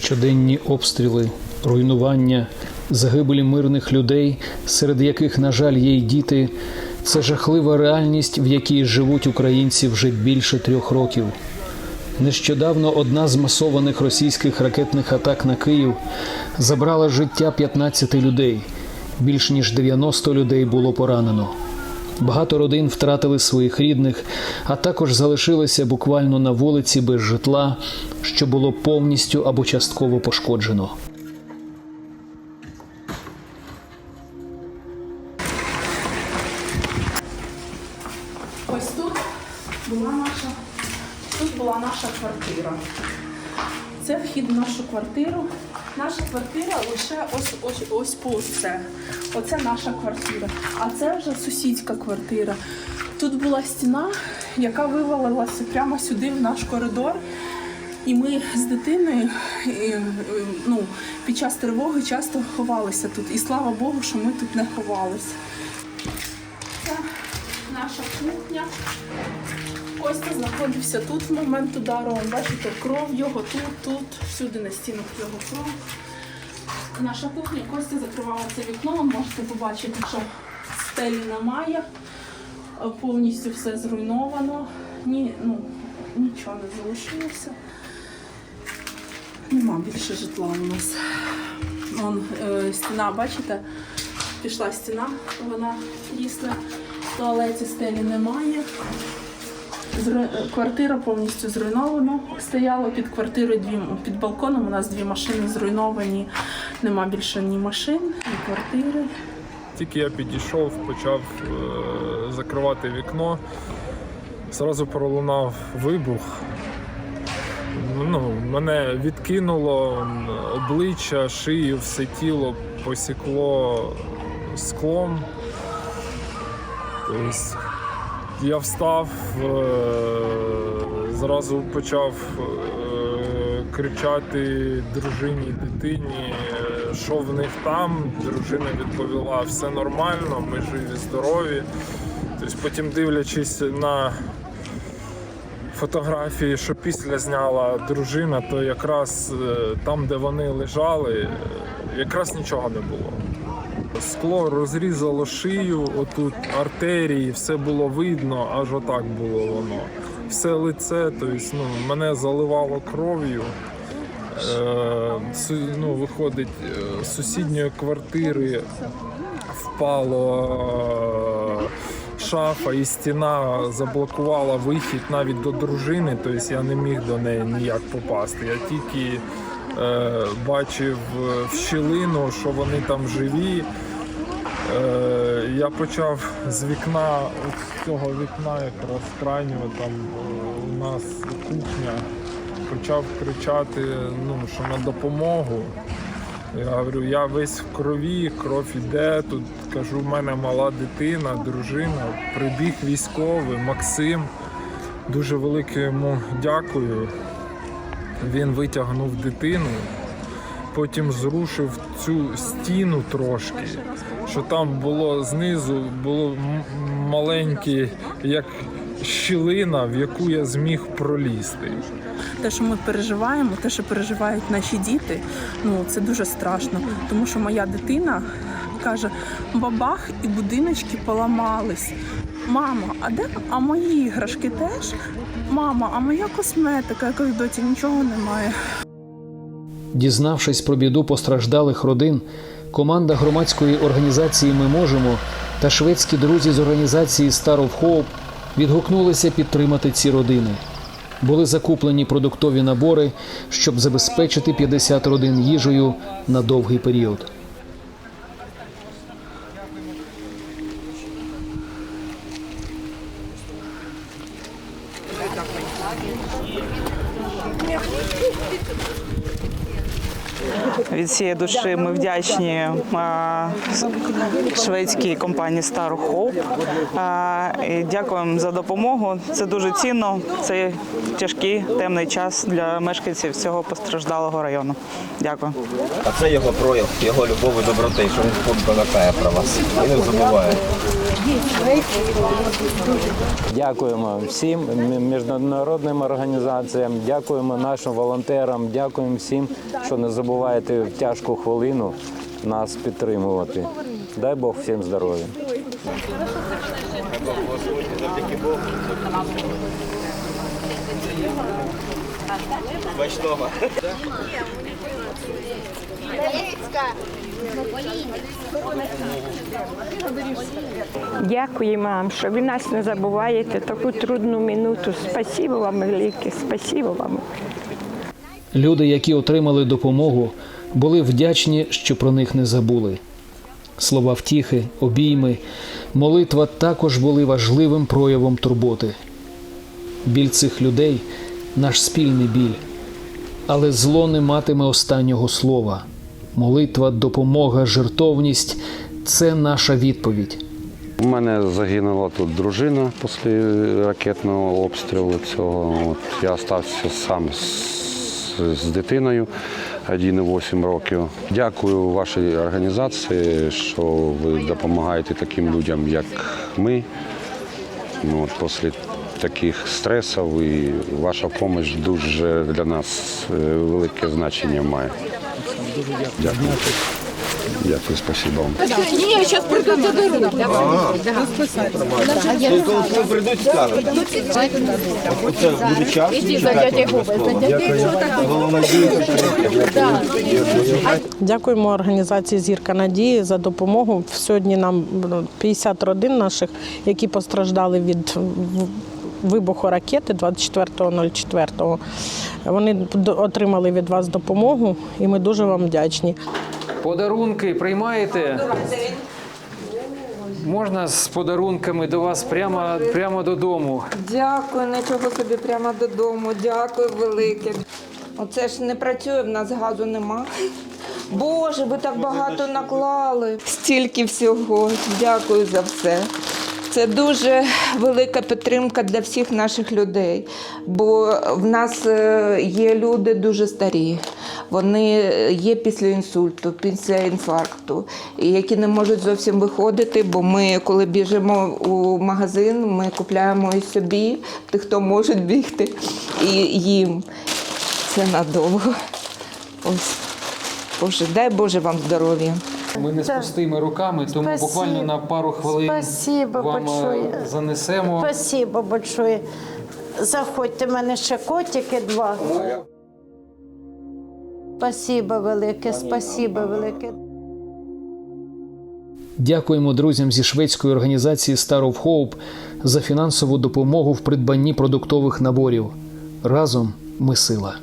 Щоденні обстріли, руйнування, загибелі мирних людей, серед яких, на жаль, є й діти. Це жахлива реальність, в якій живуть українці вже більше трьох років. Нещодавно одна з масованих російських ракетних атак на Київ забрала життя 15 людей. Більш ніж 90 людей було поранено. Багато родин втратили своїх рідних, а також залишилися буквально на вулиці без житла, що було повністю або частково пошкоджено. Ось тут була наша, тут була наша квартира. Це вхід в нашу квартиру. Наша квартира лише ось ось ось по ось це. Оце наша квартира. А це вже сусідська квартира. Тут була стіна, яка вивалилася прямо сюди, в наш коридор. І ми з дитиною ну, під час тривоги часто ховалися тут. І слава Богу, що ми тут не ховалися. Це наша кухня. Костя знаходився тут в момент удару. Бачите, кров його тут, тут, всюди на стінах його кров. Наша кухня, Костя закривала це вікно. Можете побачити, що стелі немає. Повністю все зруйновано. Ні, ну, нічого не залишилося. Нема більше житла у нас. Вон, е, стіна, бачите? Пішла стіна, вона дійсно в туалеті стелі немає. Квартира повністю зруйнована. Стояло під квартирою дві під балконом. У нас дві машини зруйновані. Нема більше ні машин, ні квартири. Тільки я підійшов, почав е, закривати вікно, зразу пролунав вибух. Ну, мене відкинуло обличчя, шию, все тіло посікло склом. Тобто я встав, е, зразу почав е, кричати дружині, дитині, е, що в них там. Дружина відповіла, все нормально, ми живі, здорові. Тобто потім дивлячись на фотографії, що після зняла дружина, то якраз там, де вони лежали, якраз нічого не було. Скло розрізало шию, отут артерії, все було видно, аж отак було воно. Все лице, тобто, ну, мене заливало кров'ю. Е, ну, виходить, е, з сусідньої квартири впало е, шафа і стіна заблокувала вихід навіть до дружини, тобто я не міг до неї ніяк попасти. Я тільки е, бачив е, в щілину, що вони там живі. Е, я почав з вікна, з цього вікна, якраз крайнього, там е, у нас кухня, почав кричати, ну, що на допомогу. Я говорю, я весь в крові, кров іде. Тут кажу, в мене мала дитина, дружина. Прибіг військовий Максим. Дуже велике йому дякую. Він витягнув дитину, потім зрушив цю стіну трошки, що там було знизу, було маленьке, як щілина, в яку я зміг пролізти. Те, що ми переживаємо, те, що переживають наші діти, ну це дуже страшно. Тому що моя дитина каже: бабах і будиночки поламались. Мама, а де а мої іграшки теж? Мама, а моя косметика, я кажу, доці нічого немає. Дізнавшись про біду постраждалих родин, команда громадської організації Ми можемо та шведські друзі з організації Star of Hope відгукнулися підтримати ці родини. Були закуплені продуктові набори, щоб забезпечити 50 родин їжею на довгий період. Від цієї душі ми вдячні шведській компанії Star Hope. І Дякуємо за допомогу. Це дуже цінно. Це тяжкий темний час для мешканців цього постраждалого району. Дякую. А це його прояв, його любов і доброти, що він пам'ятає про вас. І не забуває. Дякуємо всім міжнародним організаціям, дякуємо нашим волонтерам, дякуємо всім, що не забуваєте в тяжку хвилину нас підтримувати. Дай Бог всім здоров'я. Дякуємо вам, що ви нас не забуваєте таку трудну минуту. Спасибо вам велике, спасибо вам. Люди, які отримали допомогу, були вдячні, що про них не забули. Слова втіхи, обійми, молитва також були важливим проявом турботи. Біль цих людей наш спільний біль, але зло не матиме останнього слова. Молитва, допомога, жертовність це наша відповідь. У мене загинула тут дружина після ракетного обстрілу цього. От я залишився сам з, дитиною 1,8 років. Дякую вашій організації, що ви допомагаєте таким людям, як ми. Ну, от після таких стресів і ваша допомога дуже для нас е, велике значення має. Дякую. Дякую, спасибо вам. Дякуємо організації Зірка Надії за допомогу. Сьогодні нам ну, 50 родин наших, які постраждали від вибуху ракети 24.04. Вони отримали від вас допомогу, і ми дуже вам вдячні. Подарунки приймаєте? Можна з подарунками до вас прямо, прямо додому. Дякую, нічого собі прямо додому. Дякую велике. Оце ж не працює, в нас газу нема. Боже, ви так багато наклали. Стільки всього. Дякую за все. Це дуже велика підтримка для всіх наших людей, бо в нас е, є люди дуже старі. Вони є після інсульту, після інфаркту, які не можуть зовсім виходити, бо ми, коли біжимо у магазин, ми купляємо і собі, тих, хто може бігти, і їм. Це надовго. Ось. Боже, дай Боже вам здоров'я. Ми не з пустими руками, тому Спасибо. буквально на пару хвилин Спасибо вам е, большое. занесемо. Спасибо большое. Заходьте, в мене ще котики два. Спасибо велике, спасибо велике. Дякуємо друзям зі шведської організації Star of Hope за фінансову допомогу в придбанні продуктових наборів. Разом ми сила.